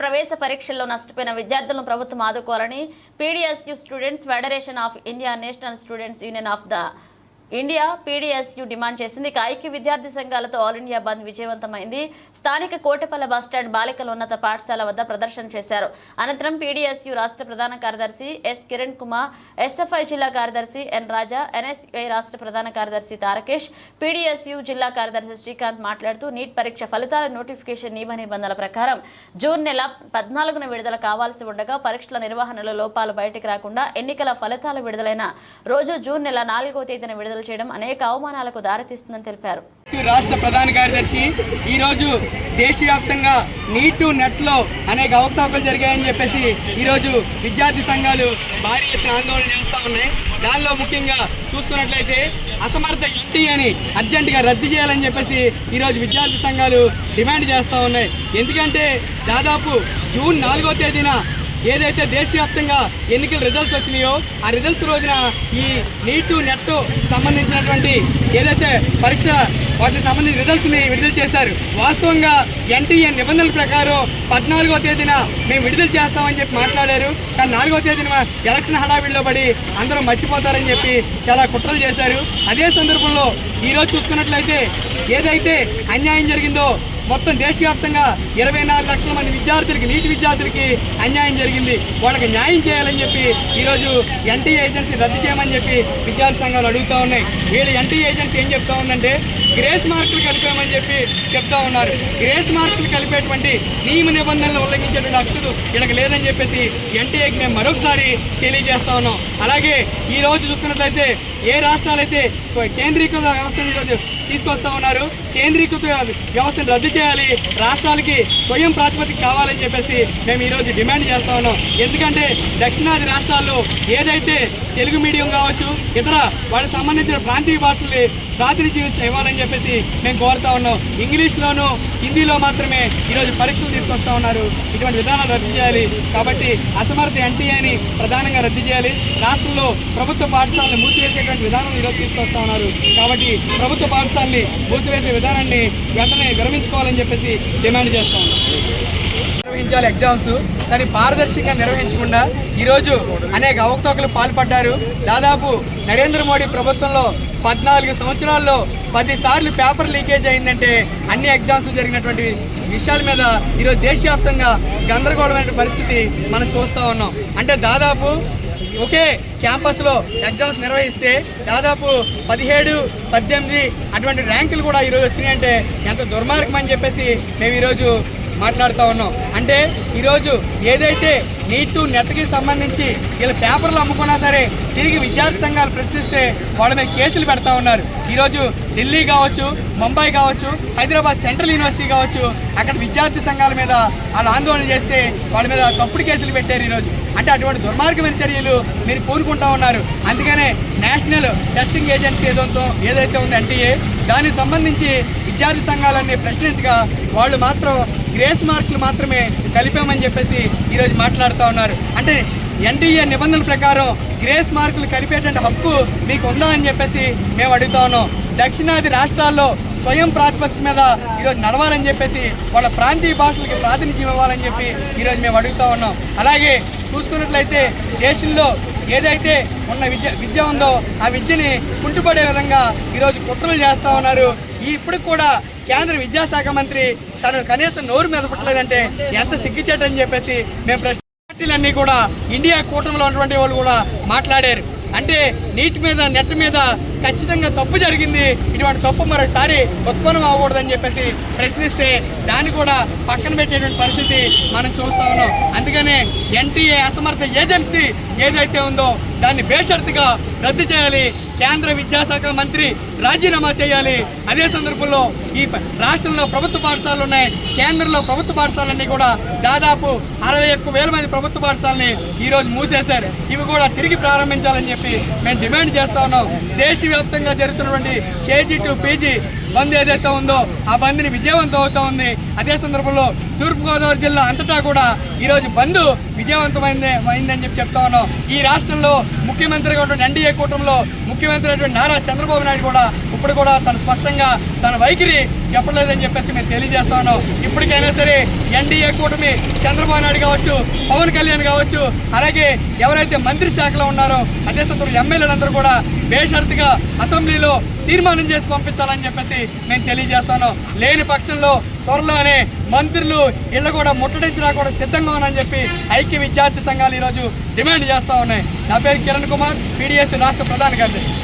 ప్రవేశ పరీక్షల్లో నష్టపోయిన విద్యార్థులను ప్రభుత్వం ఆదుకోవాలని PDSU students federation of India national students union of the India PDSU demand చేసింది. ఐక్య విద్యార్థి సంఘాలతో ఆల్ ఇండియా బంద్ విజయవంతమైంది. స్థానిక కోటపల్ల బస్టాండ్ బాలికల ఉన్నత పాఠశాల వద్ద ప్రదర్శన చేశారు. అనంతరం పీడీఎస్యు రాష్ట్ర ప్రధాన కార్యదర్శి ఎస్ కిరణ్ కుమార్ ఎస్ఎఫ్ఐ జిల్లా కార్యదర్శి ఎన్ రాజా ఎన్ఎస్యుఐ రాష్ట్ర ప్రధాన కార్యదర్శి తారకేష్ పీడీఎస్యు జిల్లా కార్యదర్శి శ్రీకాంత్ మాట్లాడుతూ నీట్ పరీక్ష ఫలితాల నోటిఫికేషన్ నియమ నిబంధనల ప్రకారం జూన్ నెల పద్నాలుగున విడుదల కావాల్సి ఉండగా పరీక్షల నిర్వహణలో లోపాలు బయటకు రాకుండా ఎన్నికల ఫలితాలు విడుదలైన రోజు జూన్ నెల నాలుగో తేదీన విడుదల చేయడం అనేక అవమానాలకు దారితీస్తుందని తెలిపారు. రాష్ట్ర ప్రధాన కార్యదర్శి ఈ రోజు దేశవ్యాప్తంగా నీటు నెట్లో అనేక అవకతవకలు జరిగాయని చెప్పేసి ఈ రోజు విద్యార్థి సంఘాలు భారీ ఎత్తున ఆందోళన చేస్తా ఉన్నాయి. దానిలో ముఖ్యంగా చూసుకున్నట్లయితే అసమర్థ ఇంటి అని అర్జెంట్గా రద్దు చేయాలని చెప్పేసి ఈ రోజు విద్యార్థి సంఘాలు డిమాండ్ చేస్తా ఉన్నాయి. ఎందుకంటే దాదాపు జూన్ నాలుగో తేదీన ఏదైతే దేశవ్యాప్తంగా ఎన్నికల రిజల్ట్స్ వచ్చినాయో ఆ రిజల్ట్స్ రోజున ఈ నీటు నెట్ సంబంధించినటువంటి ఏదైతే పరీక్ష వాటికి సంబంధించిన రిజల్ట్స్ని విడుదల చేశారు. వాస్తవంగా ఎన్టీఏ నిబంధనల ప్రకారం పద్నాలుగో తేదీన మేము విడుదల చేస్తామని చెప్పి మాట్లాడారు. కానీ నాలుగో తేదీన ఎలక్షన్ హడావిడిలో పడి అందరూ మర్చిపోతారని చెప్పి చాలా కుట్రలు చేశారు. అదే సందర్భంలో ఈరోజు చూసుకున్నట్లయితే ఏదైతే అన్యాయం జరిగిందో మొత్తం దేశవ్యాప్తంగా ఇరవై నాలుగు లక్షల మంది విద్యార్థులకి నీటి విద్యార్థులకి అన్యాయం జరిగింది. వాళ్ళకి న్యాయం చేయాలని చెప్పి ఈరోజు ఎన్టీఏ ఏజెన్సీ రద్దు చేయమని చెప్పి విద్యార్థి సంఘాలు అడుగుతా ఉన్నాయి. వీళ్ళు ఎన్టీఏ ఏజెన్సీ ఏం చెప్తా ఉందంటే గ్రేస్ మార్కులు కలిపామని చెప్పి చెప్తా ఉన్నారు. గ్రేస్ మార్కులు కలిపేటువంటి నియమ నిబంధనలు ఉల్లంఘించేటువంటి హక్కులు వీళ్ళకి లేదని చెప్పేసి ఎన్టీఏకి మేము మరొకసారి తెలియజేస్తా ఉన్నాం. అలాగే ఈ రోజు చూసుకున్నట్లయితే ఏ రాష్ట్రాలైతే స్వ- కేంద్రీకృత వ్యవస్థను ఈరోజు తీసుకొస్తా ఉన్నారు కేంద్రీకృత వ్యవస్థను రద్దు చేయాలి రాష్ట్రాలకి స్వయం ప్రాతిపదిక కావాలని చెప్పేసి మేము ఈరోజు డిమాండ్ చేస్తా ఉన్నాం. ఎందుకంటే దక్షిణాది రాష్ట్రాల్లో ఏదైతే తెలుగు మీడియం కావచ్చు ఇతర వాళ్ళకి సంబంధించిన ప్రాంతీయ భాషల్ని ప్రాతినిధ్యం ఇవ్వాలని చెప్పేసి మేము కోరుతా ఉన్నాం. ఇంగ్లీష్లోను హిందీలో మాత్రమే ఈరోజు పరీక్షలు తీసుకొస్తా ఉన్నారు. ఇటువంటి విధానాలు రద్దు చేయాలి. కాబట్టి అసమర్థ ఎన్టీఏని ప్రధానంగా రద్దు చేయాలి. రాష్ట్రంలో ప్రభుత్వ పాఠశాలను మూసివేసేటువంటి విధానం ఈరోజు తీసుకొస్తా ఉన్నారు. కాబట్టి ప్రభుత్వ పాఠశాలని మూసివేసే విధానాన్ని వెంటనే విరమించుకోవాలని చెప్పేసి డిమాండ్ చేస్తా ఉన్నాం. నిర్వహించాలి ఎగ్జామ్స్ కానీ పారదర్శకంగా నిర్వహించకుండా ఈరోజు అనేక అవకతవకలు పాల్పడ్డారు. దాదాపు నరేంద్ర మోడీ ప్రభుత్వంలో పద్నాలుగు సంవత్సరాల్లో పదిసార్లు పేపర్ లీకేజ్ అయిందంటే అన్ని ఎగ్జామ్స్ జరిగినటువంటి విషయాల మీద ఈరోజు దేశవ్యాప్తంగా గందరగోళమైన పరిస్థితి మనం చూస్తూ ఉన్నాం. అంటే దాదాపు ఒకే క్యాంపస్లో ఎగ్జామ్స్ నిర్వహిస్తే దాదాపు పదిహేడు పద్దెనిమిది అటువంటి ర్యాంకులు కూడా ఈరోజు వచ్చినాయంటే ఎంత దుర్మార్గం అని చెప్పేసి మేము ఈరోజు మాట్లాడుతూ ఉన్నాం. అంటే ఈరోజు ఏదైతే నీట్ టు నెట్కి సంబంధించి వీళ్ళ పేపర్లు అమ్ముకున్నా సరే తిరిగి విద్యార్థి సంఘాలు ప్రశ్నిస్తే వాళ్ళ మీద కేసులు పెడతా ఉన్నారు. ఈరోజు ఢిల్లీ కావచ్చు ముంబై కావచ్చు హైదరాబాద్ సెంట్రల్ యూనివర్సిటీ కావచ్చు అక్కడ విద్యార్థి సంఘాల మీద వాళ్ళు ఆందోళన చేస్తే వాళ్ళ మీద తప్పుడు కేసులు పెట్టారు ఈరోజు. అంటే అటువంటి దుర్మార్గమైన చర్యలు మీరు పూనుకుంటా ఉన్నారు. అందుకనే నేషనల్ టెస్టింగ్ ఏజెన్సీ ఏదో ఏదైతే ఉందో ఎన్టీఏ దానికి సంబంధించి విద్యార్థి సంఘాలన్నీ ప్రశ్నించగా వాళ్ళు మాత్రం గ్రేస్ మార్కులు మాత్రమే కలిపామని చెప్పేసి ఈరోజు మాట్లాడుతూ ఉన్నారు. అంటే ఎన్టీఏ నిబంధనల ప్రకారం గ్రేస్ మార్కులు కలిపేటువంటి హక్కు మీకు ఉందా అని చెప్పేసి మేము అడుగుతా ఉన్నాం. దక్షిణాది రాష్ట్రాల్లో స్వయం ప్రాతిపదిక మీద ఈరోజు నడవాలని చెప్పేసి వాళ్ళ ప్రాంతీయ భాషలకి ప్రాతినిధ్యం ఇవ్వాలని చెప్పి ఈరోజు మేము అడుగుతా ఉన్నాం. అలాగే చూసుకున్నట్లయితే దేశంలో ఏదైతే ఉన్న విద్య విద్య ఉందో ఆ విద్యని కుంటుపడే విధంగా ఈరోజు కుట్రలు చేస్తా ఉన్నారు. ఈ ఇప్పటికి కూడా కేంద్ర విద్యాశాఖ మంత్రి తను కనీసం నోరు మీద పుట్టలేదంటే ఎంత సిగ్గుచేటని చెప్పేసి మేము ప్రశ్న పార్టీలన్నీ కూడా ఇండియా కూటమిలో ఉన్నటువంటి వాళ్ళు కూడా మాట్లాడారు. అంటే నీటి మీద నెట్ మీద ఖచ్చితంగా తప్పు జరిగింది. ఇటువంటి తప్పు మరొకసారి ఉత్పన్నం అవ్వకూడదని చెప్పేసి ప్రశ్నిస్తే దాన్ని కూడా పక్కన పెట్టేటువంటి పరిస్థితి మనం చూస్తా ఉన్నాం. అందుకనే ఎన్టీఏ అసమర్థ ఏజెన్సీ ఏదైతే ఉందో దాన్ని బేషరతుగా రద్దు చేయాలి. కేంద్ర విద్యాశాఖ మంత్రి రాజీనామా చేయాలి. అదే సందర్భంలో ఈ రాష్ట్రంలో ప్రభుత్వ పాఠశాలలు ఉన్నాయి. కేంద్రంలో ప్రభుత్వ పాఠశాలన్నీ కూడా దాదాపు అరవై ఒక్క వేల మంది ప్రభుత్వ పాఠశాలని ఈరోజు మూసేశారు. ఇవి కూడా తిరిగి ప్రారంభించాలని చెప్పి మేము డిమాండ్ చేస్తా ఉన్నాం. దేశవ్యాప్తంగా జరుగుతున్నటువంటి కేజీ టు పీజీ బంద్ ఏదైతే ఉందో ఆ బంద్ని విజయవంతం అవుతా ఉంది. అదే సందర్భంలో తూర్పుగోదావరి జిల్లా అంతటా కూడా ఈరోజు బంద్ విజయవంతమైంది అయిందని చెప్పి చెప్తా ఉన్నాం. ఈ రాష్ట్రంలో ముఖ్యమంత్రిగా ఉన్నటువంటి ఎన్డీఏ కూటమిలో ముఖ్యమంత్రి అయినటువంటి నారా చంద్రబాబు నాయుడు కూడా ఇప్పుడు కూడా తను స్పష్టంగా తన వైఖరి చెప్పలేదని చెప్పేసి మేము తెలియజేస్తా ఉన్నాం. ఇప్పటికైనా సరే ఎన్డీఏ కూటమి చంద్రబాబు నాయుడు కావచ్చు పవన్ కళ్యాణ్ కావచ్చు అలాగే ఎవరైతే మంత్రి శాఖలో ఉన్నారో అదే సందర్భంలో ఎమ్మెల్యేలందరూ కూడా బేషరతుగా అసెంబ్లీలో తీర్మానం చేసి పంపించాలని చెప్పేసి నేను తెలియజేస్తాను లేని పక్షంలో త్వరలోనే మంత్రులు ఇళ్ళు కూడా ముట్టడించినా కూడా సిద్ధంగా ఉన్నారని చెప్పి ఐక్య విద్యార్థి సంఘాలు ఈరోజు డిమాండ్ చేస్తా ఉన్నాయి. నా పేరు కిరణ్ కుమార్ పీడిఎస్ రాష్ట్ర ప్రధాన కార్యదర్శి.